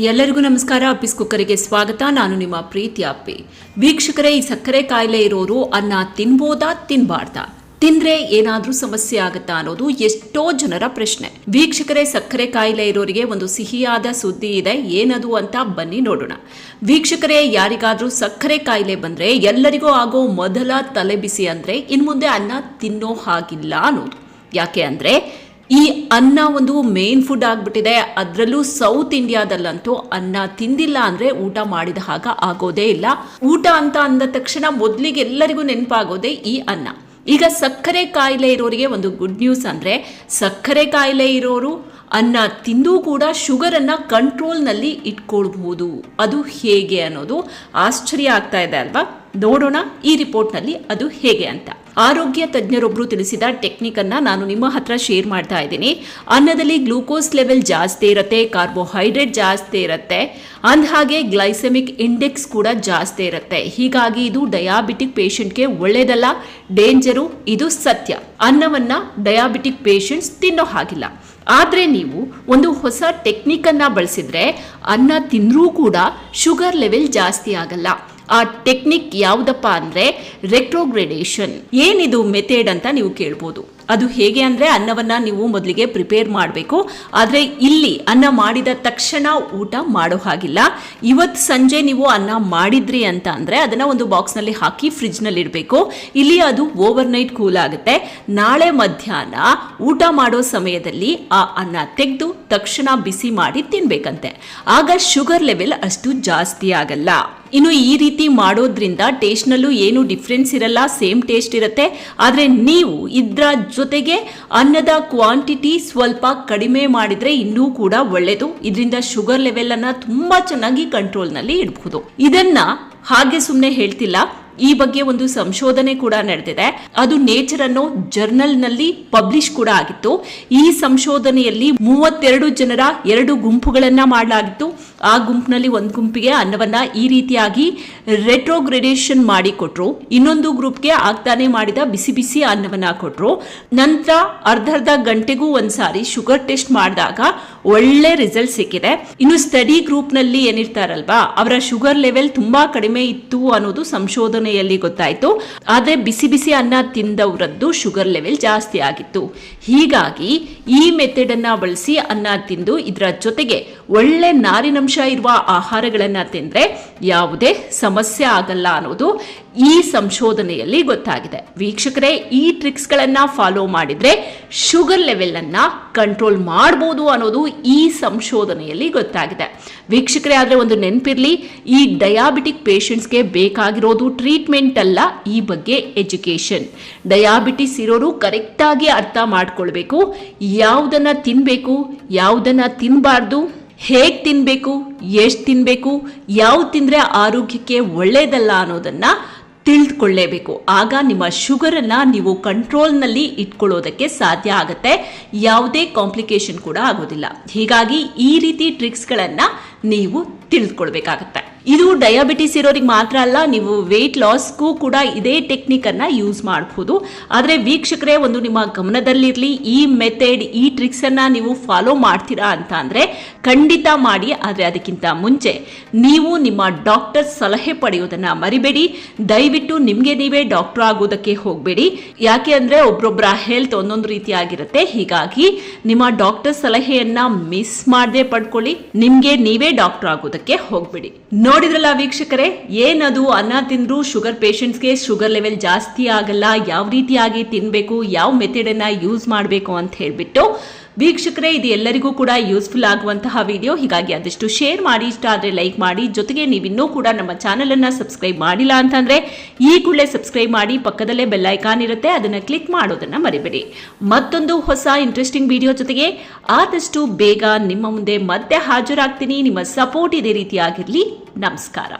ಎಲ್ಲರಿಗೂ ನಮಸ್ಕಾರ. ಅಪ್ಪಿಸ್ ಕುಕ್ಕರಿಗೆ ಸ್ವಾಗತ. ನಾನು ನಿಮ್ಮ ಪ್ರೀತಿ ಅಪ್ಪಿ. ವೀಕ್ಷಕರೇ, ಈ ಸಕ್ಕರೆ ಕಾಯಿಲೆ ಇರೋರು ಅನ್ನ ತಿನ್ಬೋದಾ, ತಿನ್ಬಾರ್ದಾ? ತಿಂದ್ರೆ ಏನಾದ್ರೂ ಸಮಸ್ಯೆ ಆಗುತ್ತಾ ಅನ್ನೋದು ಎಷ್ಟೋ ಜನರ ಪ್ರಶ್ನೆ. ವೀಕ್ಷಕರೇ, ಸಕ್ಕರೆ ಕಾಯಿಲೆ ಇರೋರಿಗೆ ಒಂದು ಸಿಹಿಯಾದ ಸುದ್ದಿ ಇದೆ. ಏನದು ಅಂತ ಬನ್ನಿ ನೋಡೋಣ. ವೀಕ್ಷಕರೇ, ಯಾರಿಗಾದ್ರೂ ಸಕ್ಕರೆ ಕಾಯಿಲೆ ಬಂದ್ರೆ ಎಲ್ಲರಿಗೂ ಆಗೋ ಮೊದಲ ತಲೆಬಿಸಿ ಅಂದ್ರೆ ಇನ್ಮುಂದೆ ಅನ್ನ ತಿನ್ನೋ ಹಾಗಿಲ್ಲ ಅನ್ನೋದು. ಯಾಕೆ ಅಂದ್ರೆ ಈ ಅನ್ನ ಒಂದು ಮೇನ್ ಫುಡ್ ಆಗ್ಬಿಟ್ಟಿದೆ. ಅದರಲ್ಲೂ ಸೌತ್ ಇಂಡಿಯಾದಲ್ಲಂತೂ ಅನ್ನ ತಿಂದಿಲ್ಲ ಅಂದ್ರೆ ಊಟ ಮಾಡಿದ ಹಾಗ ಆಗೋದೇ ಇಲ್ಲ. ಊಟ ಅಂತ ಅಂದ ತಕ್ಷಣ ಮೊದಲಿಗೆ ಎಲ್ಲರಿಗೂ ನೆನಪಾಗೋದೇ ಈ ಅನ್ನ. ಈಗ ಸಕ್ಕರೆ ಕಾಯಿಲೆ ಇರೋರಿಗೆ ಒಂದು ಗುಡ್ ನ್ಯೂಸ್ ಅಂದ್ರೆ ಸಕ್ಕರೆ ಕಾಯಿಲೆ ಇರೋರು ಅನ್ನ ತಿಂದು ಕೂಡ ಶುಗರನ್ನು ಕಂಟ್ರೋಲ್ನಲ್ಲಿ ಇಟ್ಕೊಳ್ಬಹುದು ಅದು ಹೇಗೆ ಅನ್ನೋದು ಆಶ್ಚರ್ಯ ಆಗ್ತಾ ಇದೆ ಅಲ್ವಾ? ನೋಡೋಣ ಈ ರಿಪೋರ್ಟ್ನಲ್ಲಿ ಅದು ಹೇಗೆ ಅಂತ. ಆರೋಗ್ಯ ತಜ್ಞರೊಬ್ಬರು ತಿಳಿಸಿದ ಟೆಕ್ನಿಕ್ ಅನ್ನ ನಾನು ನಿಮ್ಮ ಹತ್ರ ಶೇರ್ ಮಾಡ್ತಾ ಇದ್ದೀನಿ. ಅನ್ನದಲ್ಲಿ ಗ್ಲೂಕೋಸ್ ಲೆವೆಲ್ ಜಾಸ್ತಿ ಇರುತ್ತೆ, ಕಾರ್ಬೋಹೈಡ್ರೇಟ್ ಜಾಸ್ತಿ ಇರುತ್ತೆ, ಅಂದ ಹಾಗೆ ಗ್ಲೈಸೆಮಿಕ್ ಇಂಡೆಕ್ಸ್ ಕೂಡ ಜಾಸ್ತಿ ಇರುತ್ತೆ. ಹೀಗಾಗಿ ಇದು ಡಯಾಬಿಟಿಕ್ ಪೇಷಂಟ್ಗೆ ಒಳ್ಳೇದಲ್ಲ, ಡೇಂಜರು, ಇದು ಸತ್ಯ. ಅನ್ನವನ್ನ ಡಯಾಬಿಟಿಕ್ ಪೇಷಂಟ್ಸ್ ತಿನ್ನೋ ಹಾಗಿಲ್ಲ. ಆದರೆ ನೀವು ಒಂದು ಹೊಸ ಟೆಕ್ನಿಕ್ ಬಳಸಿದರೆ ಬಳಸಿದ್ರೆ ಅನ್ನ ತಿಂದರೂ ಕೂಡ ಶುಗರ್ ಲೆವೆಲ್ ಜಾಸ್ತಿ ಆಗಲ್ಲ. ಆ ಟೆಕ್ನಿಕ್ ಯಾವುದಪ್ಪ ಅಂದ್ರೆ ರೆಟ್ರೋಗ್ರೆಡೇಷನ್ ಏನಿದು ಮೆಥಡ್ ಅಂತ ನೀವು ಕೇಳ್ಬೋದು. ಅದು ಹೇಗೆ ಅಂದ್ರೆ ಅನ್ನವನ್ನ ನೀವು ಮೊದಲಿಗೆ ಪ್ರಿಪೇರ್ ಮಾಡಬೇಕು. ಆದರೆ ಇಲ್ಲಿ ಅನ್ನ ಮಾಡಿದ ತಕ್ಷಣ ಊಟ ಮಾಡೋ ಹಾಗಿಲ್ಲ. ಇವತ್ತು ಸಂಜೆ ನೀವು ಅನ್ನ ಮಾಡಿದ್ರಿ ಅಂತ ಅಂದ್ರೆ ಅದನ್ನ ಒಂದು ಬಾಕ್ಸ್ನಲ್ಲಿ ಹಾಕಿ ಫ್ರಿಜ್ನಲ್ಲಿ ಇಡಬೇಕು. ಇಲ್ಲಿ ಅದು ಓವರ್ ನೈಟ್ ಕೂಲ್ ಆಗುತ್ತೆ. ನಾಳೆ ಮಧ್ಯಾಹ್ನ ಊಟ ಮಾಡೋ ಸಮಯದಲ್ಲಿ ಆ ಅನ್ನ ತೆಗೆದು ತಕ್ಷಣ ಬಿಸಿ ಮಾಡಿ ತಿನ್ಬೇಕಂತೆ. ಆಗ ಶುಗರ್ ಲೆವೆಲ್ ಅಷ್ಟು ಜಾಸ್ತಿ ಆಗಲ್ಲ. ಇನ್ನು ಈ ರೀತಿ ಮಾಡೋದ್ರಿಂದ ಟೇಸ್ಟ್ನಲ್ಲೂ ಏನು ಡಿಫ್ರೆನ್ಸ್ ಇರಲ್ಲ ಸೇಮ್ ಟೇಸ್ಟ್ ಇರುತ್ತೆ. ಆದರೆ ನೀವು ಇದರ ಜೊತೆಗೆ ಅನ್ನದ ಕ್ವಾಂಟಿಟಿ ಸ್ವಲ್ಪ ಕಡಿಮೆ ಮಾಡಿದ್ರೆ ಇನ್ನೂ ಕೂಡ ಒಳ್ಳೆಯದು ಇದರಿಂದ ಶುಗರ್ ಲೆವೆಲ್ ಅನ್ನ ತುಂಬಾ ಚೆನ್ನಾಗಿ ಕಂಟ್ರೋಲ್ನಲ್ಲಿ ಇಡಬಹುದು. ಇದನ್ನ ಹಾಗೆ ಸುಮ್ಮನೆ ಹೇಳ್ತಿಲ್ಲ. ಈ ಬಗ್ಗೆ ಒಂದು ಸಂಶೋಧನೆ ಕೂಡ ನಡೆದಿದೆ. ಅದು ನೇಚರ್ ಅನ್ನೋ ಜರ್ನಲ್ನಲ್ಲಿ ಪಬ್ಲಿಷ್ ಕೂಡ ಆಗಿತ್ತು. ಈ ಸಂಶೋಧನೆಯಲ್ಲಿ ಮೂವತ್ತೆರಡು ಜನರ ಎರಡು ಗುಂಪುಗಳನ್ನ ಮಾಡಲಾಗಿತ್ತು. ಆ ಗುಂಪಿನಲ್ಲಿ ಒಂದು ಗುಂಪಿಗೆ ಅನ್ನವನ್ನ ಈ ರೀತಿಯಾಗಿ ರೆಟ್ರೋಗ್ರೆಡೇಷನ್ ಮಾಡಿ ಕೊಟ್ರು. ಇನ್ನೊಂದು ಗ್ರೂಪ್ಗೆ ಆಗ್ತಾನೆ ಮಾಡಿದ ಬಿಸಿ ಬಿಸಿ ಅನ್ನವನ್ನ ಕೊಟ್ರು. ನಂತರ ಅರ್ಧ ಅರ್ಧ ಗಂಟೆಗೂ ಒಂದ್ಸಾರಿ ಶುಗರ್ ಟೆಸ್ಟ್ ಮಾಡಿದಾಗ ಒಳ್ಳೆ ರಿಸಲ್ಟ್ ಸಿಕ್ಕಿದೆ. ಇನ್ನು ಸ್ಟಡಿ ಗ್ರೂಪ್ನಲ್ಲಿ ಏನಿರ್ತಾರಲ್ವಾ, ಅವರ ಶುಗರ್ ಲೆವೆಲ್ ತುಂಬಾ ಕಡಿಮೆ ಇತ್ತು ಅನ್ನೋದು ಸಂಶೋಧನೆಯಲ್ಲಿ ಗೊತ್ತಾಯ್ತು. ಆದ್ರೆ ಬಿಸಿ ಬಿಸಿ ಅನ್ನ ತಿಂದವರದ್ದು ಶುಗರ್ ಲೆವೆಲ್ ಜಾಸ್ತಿ ಆಗಿತ್ತು. ಹೀಗಾಗಿ ಈ ಮೆಥಡ್ ಅನ್ನ ಬಳಸಿ ಅನ್ನ ತಿಂದು ಇದರ ಜೊತೆಗೆ ಒಳ್ಳೆ ನಾರಿನಂಶ ಇರುವ ಆಹಾರಗಳನ್ನ ತಿಂದ್ರೆ ಯಾವುದೇ ಸಮಸ್ಯೆ ಆಗಲ್ಲ ಅನ್ನೋದು ಈ ಸಂಶೋಧನೆಯಲ್ಲಿ ಗೊತ್ತಾಗಿದೆ. ವೀಕ್ಷಕರೇ, ಈ ಟ್ರಿಕ್ಸ್ ಗಳನ್ನ ಫಾಲೋ ಮಾಡಿದ್ರೆ ಶುಗರ್ ಲೆವೆಲ್ ಅನ್ನ ಕಂಟ್ರೋಲ್ ಮಾಡಬಹುದು ಅನ್ನೋದು ಈ ಸಂಶೋಧನೆಯಲ್ಲಿ ಗೊತ್ತಾಗಿದೆ. ವೀಕ್ಷಕರೇ, ಆದ್ರೆ ಒಂದು ನೆನಪಿರಲಿ, ಈ ಡಯಾಬಿಟಿಕ್ ಪೇಷಂಟ್ಸ್ಗೆ ಬೇಕಾಗಿರೋದು ಟ್ರೀಟ್ಮೆಂಟ್ ಅಲ್ಲ, ಈ ಬಗ್ಗೆ ಎಜುಕೇಷನ್ ಡಯಾಬಿಟಿಸ್ ಇರೋರು ಕರೆಕ್ಟಾಗಿ ಅರ್ಥ ಮಾಡ್ಕೊಳ್ಬೇಕು. ಯಾವುದನ್ನ ತಿನ್ಬೇಕು, ಯಾವುದನ್ನ ತಿನ್ನಬಾರ್ದು ಹೇಗೆ ತಿನ್ನಬೇಕು ಎಷ್ಟು ತಿನ್ನಬೇಕು ಯಾವ್ದು ತಿಂದರೆ ಆರೋಗ್ಯಕ್ಕೆ ಒಳ್ಳೆಯದಲ್ಲ ಅನ್ನೋದನ್ನ ತಿಳಿದುಕೊಳ್ಳೇಬೇಕು. ಆಗ ನಿಮ್ಮ ಶುಗರನ್ನು ನೀವು ಕಂಟ್ರೋಲ್ನಲ್ಲಿ ಇಟ್ಕೊಳ್ಳೋದಕ್ಕೆ ಸಾಧ್ಯ ಆಗುತ್ತೆ. ಯಾವುದೇ ಕಾಂಪ್ಲಿಕೇಶನ್ ಕೂಡ ಆಗೋದಿಲ್ಲ. ಹೀಗಾಗಿ ಈ ರೀತಿ ಟ್ರಿಕ್ಸ್ಗಳನ್ನು ನೀವು ತಿಳಿದುಕೊಳ್ಬೇಕಾಗತ್ತೆ. ಇದು ಡಯಾಬಿಟಿಸ್ ಇರೋರಿಗೆ ಮಾತ್ರ ಅಲ್ಲ, ನೀವು ವೆಯ್ಟ್ ಲಾಸ್ಗೂ ಕೂಡ ಇದೇ ಟೆಕ್ನಿಕ್ ಅನ್ನ ಯೂಸ್ ಮಾಡಬಹುದು ಆದರೆ ವೀಕ್ಷಕರೇ, ಒಂದು ನಿಮ್ಮ ಗಮನದಲ್ಲಿರಲಿ, ಈ ಮೆಥಡ್ ಈ ಟ್ರಿಕ್ಸ್ ಅನ್ನ ನೀವು ಫಾಲೋ ಮಾಡ್ತೀರಾ ಅಂತ ಅಂದ್ರೆ ಖಂಡಿತ ಮಾಡಿ, ಆದರೆ ಅದಕ್ಕಿಂತ ಮುಂಚೆ ನೀವು ನಿಮ್ಮ ಡಾಕ್ಟರ್ ಸಲಹೆ ಪಡೆಯುವುದನ್ನು ಮರಿಬೇಡಿ. ದಯವಿಟ್ಟು ನಿಮಗೆ ನೀವೇ ಡಾಕ್ಟರ್ ಆಗೋದಕ್ಕೆ ಹೋಗಬೇಡಿ. ಯಾಕೆ ಅಂದರೆ ಒಬ್ಬೊಬ್ಬರ ಹೆಲ್ತ್ ಒಂದೊಂದು ರೀತಿಯಾಗಿರುತ್ತೆ. ಹೀಗಾಗಿ ನಿಮ್ಮ ಡಾಕ್ಟರ್ ಸಲಹೆಯನ್ನ ಮಿಸ್ ಮಾಡದೆ ಪಡ್ಕೊಳ್ಳಿ. ನಿಮಗೆ ನೀವೇ ಡಾಕ್ಟರ್ ಆಗೋದಕ್ಕೆ ಹೋಗಬೇಡಿ. ನೋಡಿದ್ರಲ್ಲ ವೀಕ್ಷಕರೇ, ಏನದು ಅನ್ನ ತಿಂದ್ರು ಶುಗರ್ ಪೇಷಂಟ್ಸ್ಗೆ ಶುಗರ್ ಲೆವೆಲ್ ಜಾಸ್ತಿ ಆಗಲ್ಲ, ಯಾವ ರೀತಿಯಾಗಿ ತಿನ್ನಬೇಕು ಯಾವ ಮೆಥಡ್ ಅನ್ನ ಯೂಸ್ ಮಾಡಬೇಕು ಅಂತ ಹೇಳ್ಬಿಟ್ಟು ವೀಕ್ಷಕರೇ, ಇದು ಎಲ್ಲರಿಗೂ ಕೂಡ ಯೂಸ್ಫುಲ್ ಆಗುವಂತಹ ವಿಡಿಯೋ ಹೀಗಾಗಿ ಆದಷ್ಟು ಶೇರ್ ಮಾಡಿ, ಇಷ್ಟ ಆದರೆ ಲೈಕ್ ಮಾಡಿ. ಜೊತೆಗೆ ನೀವು ಇನ್ನೂ ಕೂಡ ನಮ್ಮ ಚಾನೆಲ್ ಅನ್ನ ಸಬ್ಸ್ಕ್ರೈಬ್ ಮಾಡಿಲ್ಲ ಅಂತಂದ್ರೆ, ಈ ಕೂಡಲೇ ಸಬ್ಸ್ಕ್ರೈಬ್ ಮಾಡಿ, ಪಕ್ಕದಲ್ಲೇ ಬೆಲ್ ಐಕಾನ್ ಇರುತ್ತೆ, ಅದನ್ನ ಕ್ಲಿಕ್ ಮಾಡೋದನ್ನ ಮರಿಬೇಡಿ. ಮತ್ತೊಂದು ಹೊಸ ಇಂಟ್ರೆಸ್ಟಿಂಗ್ ವಿಡಿಯೋ ಜೊತೆಗೆ ಆದಷ್ಟು ಬೇಗ ನಿಮ್ಮ ಮುಂದೆ ಮತ್ತೆ ಹಾಜರಾಗ್ತೀನಿ. ನಿಮ್ಮ ಸಪೋರ್ಟ್ ಇದೇ ರೀತಿಯಾಗಿರಲಿ. ನಮಸ್ಕಾರ.